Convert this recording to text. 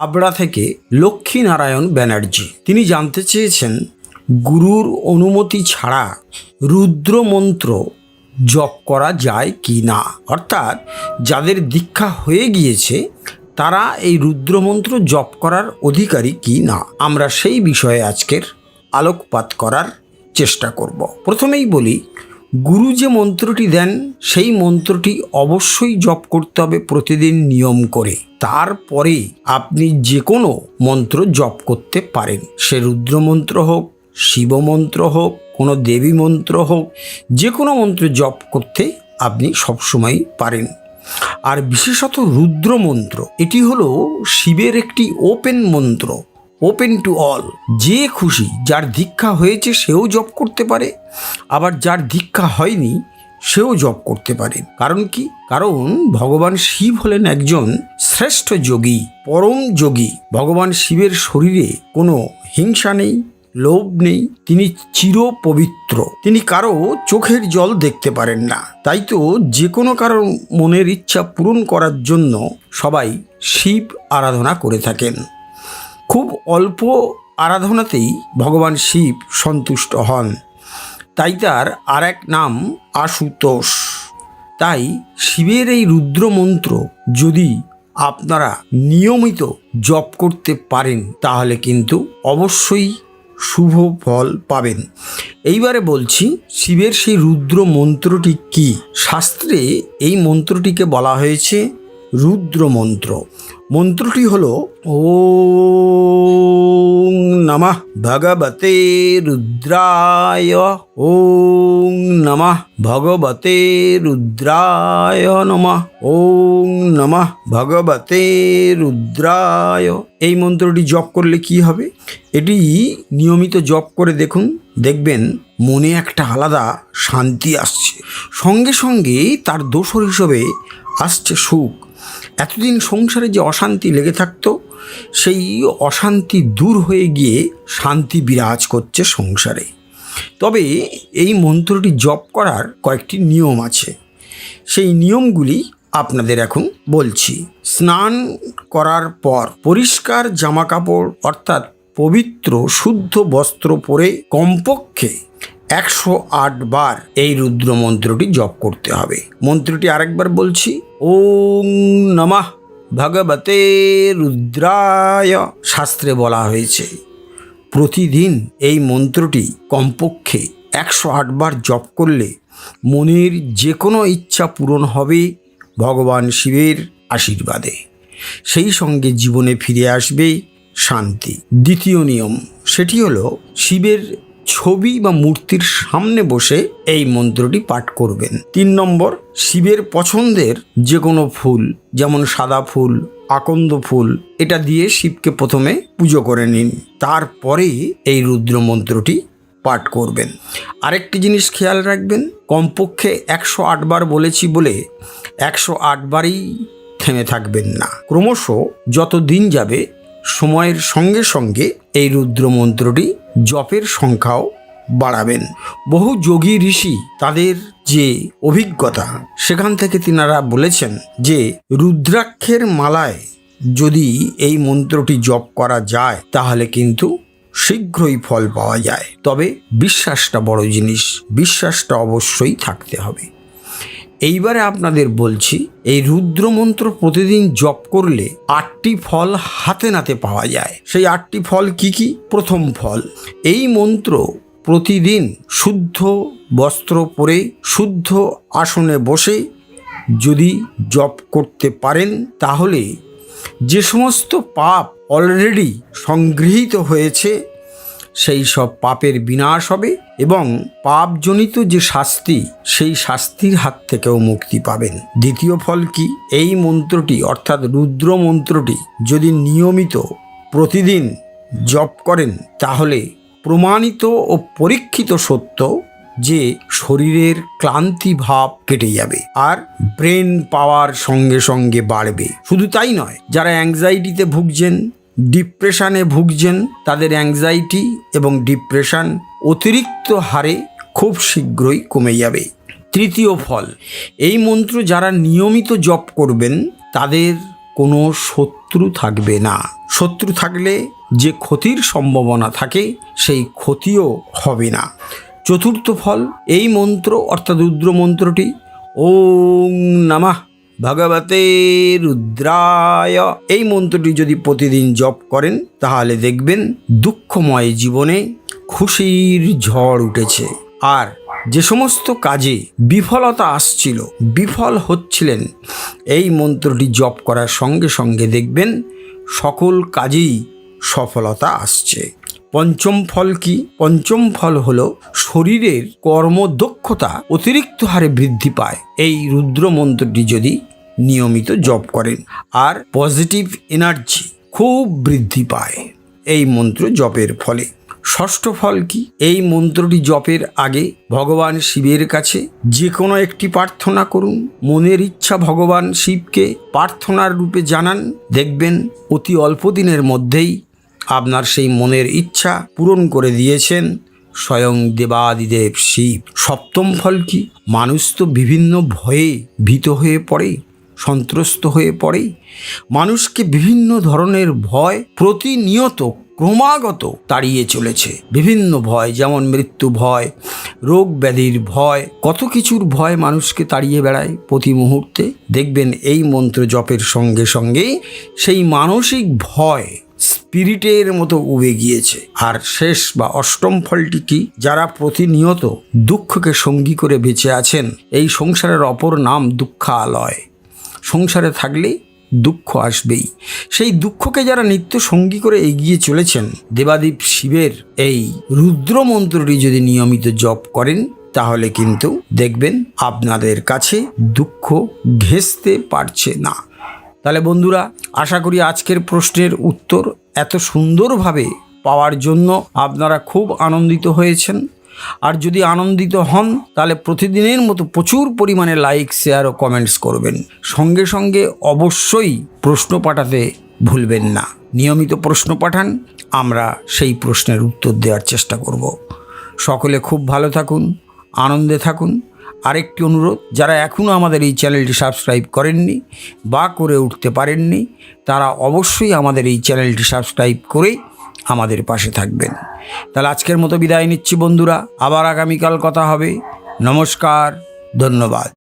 আবড়া থেকে লক্ষ্মীনারায়ণ ব্যানার্জি। তিনি জানতে চেয়েছেন, গুরুর অনুমতি ছাড়া রুদ্র মন্ত্র জপ করা যায় কি না? অর্থাৎ যাদের দীক্ষা হয়ে গিয়েছে, তারা এই রুদ্রমন্ত্র জপ করার অধিকারী কি না? আমরা সেই বিষয়ে আজকের আলোকপাত করার চেষ্টা করব। প্রথমেই বলি গুরু যে মন্ত্রটি দেন, সেই মন্ত্রটি অবশ্যই জপ করতে হবে প্রতিদিন নিয়ম করে। তারপরে আপনি যে কোনো মন্ত্র জপ করতে পারেন। সে রুদ্রমন্ত্র হোক, শিব মন্ত্র হোক, কোনো দেবী মন্ত্র হোক যে কোনো মন্ত্র জপ করতে আপনি সবসময় পারেন। আর বিশেষত রুদ্রমন্ত্র এটি হলো শিবের একটি ওপেন মন্ত্র। ওপেন টু অল যে খুশি, যার দীক্ষা হয়েছে সেও জপ করতে পারে। আবার যার দীক্ষা হয়নি, সেও জপ করতে পারে। কারণ কি? কারণ ভগবান শিব হলেন একজন শ্রেষ্ঠ যোগী, পরম যোগী। ভগবান শিবের শরীরে কোনো হিংসা নেই, লোভ নেই, তিনি চির পবিত্র তিনি কারও চোখের জল দেখতে পারেন না। তাই তো যে কোনো কারও মনের ইচ্ছা পূরণ করার জন্য সবাই শিব আরাধনা করে থাকেন। খুব অল্প আরাধনাতেই ভগবান শিব সন্তুষ্ট হন। তাই তার আর এক নাম আশুতোষ। তাই শিবের এই রুদ্র মন্ত্র যদি আপনারা নিয়মিত জপ করতে পারেন, তাহলে কিন্তু অবশ্যই শুভ ফল পাবেন। এইবারে বলছি, শিবের সেই রুদ্র মন্ত্রটি কি? শাস্ত্রে এই মন্ত্রটিকে বলা হয়েছে রুদ্র মন্ত্র মন্ত্রটি হল, ও নমঃ ভগবতে রুদ্রায়, ও নমঃ ভগবতে রুদ্রায় নমঃ, ওং নমঃ ভগবতে রুদ্রায়। এই মন্ত্রটি জপ করলে কি হবে? এটি নিয়মিত জপ করে দেখুন, দেখবেন মনে একটা আলাদা শান্তি আসছে। সঙ্গে সঙ্গে তার দোসর হিসেবে আসছে সুখ। এতদিন সংসারে যে অশান্তি লেগে থাকতো, সেই অশান্তি দূর হয়ে গিয়ে শান্তি বিরাজ করছে সংসারে। তবে এই মন্ত্রটি জপ করার কয়েকটি নিয়ম আছে। সেই নিয়মগুলি আপনাদের এখন বলছি। স্নান করার পর পরিষ্কার জামা কাপড় অর্থাৎ পবিত্র শুদ্ধ বস্ত্র পরে কমপক্ষে একশো আট বার এই রুদ্র মন্ত্রটি জপ করতে হবে। মন্ত্রটি আরেকবার বলছি, ওং নমঃ। ভগবতে রুদ্রায় শাস্ত্রে বলা হয়েছে, প্রতিদিন এই মন্ত্রটি কমপক্ষে একশো আটবার জপ করলে মনের যে কোনো ইচ্ছা পূরণ হবে ভগবান শিবের আশীর্বাদে। সেই সঙ্গে জীবনে ফিরে আসবে শান্তি। দ্বিতীয় নিয়ম, সেটি হলো শিবের ছবি বা মূর্তির সামনে বসে এই মন্ত্রটি পাঠ করবেন। তিন নম্বর, শিবের পছন্দের যে কোনো ফুল, যেমন সাদা ফুল, আকন্দ ফুল, এটা দিয়ে শিবকে প্রথমে পুজো করে নিন। তারপরে এই রুদ্র মন্ত্রটি পাঠ করবেন। আরেকটি জিনিস খেয়াল রাখবেন, কমপক্ষে একশো আটবার বলেছি বলে একশো আটবারই থেমে থাকবেন না। ক্রমশ যত দিন যাবে, সময়ের সঙ্গে সঙ্গে এই রুদ্রমন্ত্রটি জপের সংখ্যাও বাড়াবেন। বহু যোগী ঋষি তাদের যে অভিজ্ঞতা, সেখান থেকে তিনারা বলেছেন যে, রুদ্রাক্ষের মালায় যদি এই মন্ত্রটি জপ করা যায়, তাহলে কিন্তু শীঘ্রই ফল পাওয়া যায়। তবে বিশ্বাসটা বড় জিনিস, বিশ্বাসটা অবশ্যই থাকতে হবে। এইবারে আপনাদের বলছি, এই রুদ্র মন্ত্র প্রতিদিন জপ করলে আটটি ফল হাতে নাতে পাওয়া যায়। সেই আটটি ফল কি কি? প্রথম ফল, এই মন্ত্র প্রতিদিন শুদ্ধ বস্ত্র পরে শুদ্ধ আসনে বসে যদি জপ করতে পারেন, তাহলে যে সমস্ত পাপ অলরেডি সংগৃহীত হয়েছে সেই সব পাপের বিনাশ হবে এবং পাপজনিত যে শাস্তি, সেই শাস্তির হাত থেকেও মুক্তি পাবেন। দ্বিতীয় ফল কি? এই মন্ত্রটি, অর্থাৎ রুদ্র মন্ত্রটি, যদি নিয়মিত প্রতিদিন জপ করেন, তাহলে প্রমাণিত ও পরীক্ষিত সত্য যে শরীরের ক্লান্তি ভাব কেটে যাবে আর ব্রেন পাওয়ার সঙ্গে সঙ্গে বাড়বে। শুধু তাই নয়, যারা অ্যাংজাইটিতে ভুগছেন ডিপ্রেশনে ভুগছেন, তাদের অ্যাংজাইটি এবং ডিপ্রেশন অতিরিক্ত হারে খুব শীঘ্রই কমে যাবে। তৃতীয় ফল, এই মন্ত্র যারা নিয়মিত জপ করবেন, তাদের কোনো শত্রু থাকবে না। শত্রু থাকলে যে ক্ষতির সম্ভাবনা থাকে, সেই ক্ষতিও হবে না। চতুর্থ ফল, এই মন্ত্র অর্থাৎ রুদ্র মন্ত্রটি, ওং নমঃ। ভগবতে রুদ্রায়। এই মন্ত্রটি যদি প্রতিদিন জপ করেন, তাহলে দেখবেন দুঃখময় জীবনে খুশির ঝড় উঠেছে। আর যে সমস্ত কাজে বিফলতা আসছিল, বিফল হচ্ছিলেন, এই মন্ত্রটি জপ করার সঙ্গে সঙ্গে দেখবেন সকল কাজেই সফলতা আসছে। পঞ্চম ফল কি? পঞ্চম ফল হলো শরীরের কর্মদক্ষতা অতিরিক্ত হারে বৃদ্ধি পায়। এই রুদ্র মন্ত্রটি যদি নিয়মিত জপ করেন আর পজিটিভ এনার্জি খুব বৃদ্ধি পায়। এই মন্ত্র জপের ফলে। ষষ্ঠ ফল কি? এই মন্ত্রটি জপের আগে ভগবান শিবের কাছে যে কোনো একটি প্রার্থনা করুন। মনের ইচ্ছা ভগবান শিবকে প্রার্থনার রূপে জানান। দেখবেন অতি অল্প দিনের মধ্যেই আপনার সেই মনের ইচ্ছা পূরণ করে দিয়েছেন স্বয়ং দেবাদিদেব শিব। সপ্তম ফল কি? মানুষ তো বিভিন্ন ভয়ে ভীত হয়ে পড়ে। সন্ত্রস্ত হয়ে পড়ে। মানুষকে বিভিন্ন ধরনের ভয় প্রতিনিয়ত ক্রমাগত তাড়িয়ে চলেছে। বিভিন্ন ভয়, যেমন মৃত্যু ভয়, রোগ ব্যাধির ভয়, কত কিছুর ভয় মানুষকে তাড়িয়ে বেড়ায় প্রতি মুহূর্তে। দেখবেন এই মন্ত্র জপের সঙ্গে সঙ্গেই সেই মানসিক ভয় স্পিরিটের মতো উবে গিয়েছে। আর শেষ বা অষ্টম ফলটি কি? যারা প্রতিনিয়ত দুঃখকে সঙ্গী করে বেঁচে আছেন, এই সংসারের অপর নাম দুঃখালয়। সংসারে থাকলে দুঃখ আসবেই। সেই দুঃখকে যারা নিত্য সঙ্গী করে এগিয়ে চলেছেন, দেবাদীপ শিবের এই রুদ্র মন্ত্রটি যদি নিয়মিত জপ করেন, তাহলে কিন্তু দেখবেন আপনাদের কাছে দুঃখ ঘেঁষতে পারছে না। তাহলে বন্ধুরা, আশা করি আজকের প্রশ্নের উত্তর এত সুন্দরভাবে পাওয়ার জন্য আপনারা খুব আনন্দিত হয়েছেন। আর যদি আনন্দিত হন, তাহলে প্রতিদিনের মতো প্রচুর পরিমাণে লাইক শেয়ার ও কমেন্টস করবেন। সঙ্গে সঙ্গে অবশ্যই প্রশ্ন পাঠাতে ভুলবেন না। নিয়মিত প্রশ্ন পাঠান, আমরা সেই প্রশ্নের উত্তর দেওয়ার চেষ্টা করব। সকলে খুব ভালো থাকুন, আনন্দে থাকুন। আরেকটি অনুরোধ, যারা এখনও আমাদের এই চ্যানেলটি সাবস্ক্রাইব করেননি বা করে উঠতে পারেননি, তারা অবশ্যই আমাদের এই চ্যানেলটি সাবস্ক্রাইব করে আমাদের পাশে থাকবেন। তাহলে আজকের মতো বিদায় নিচ্ছি বন্ধুরা। আবার আগামীকাল কথা হবে। নমস্কার, ধন্যবাদ।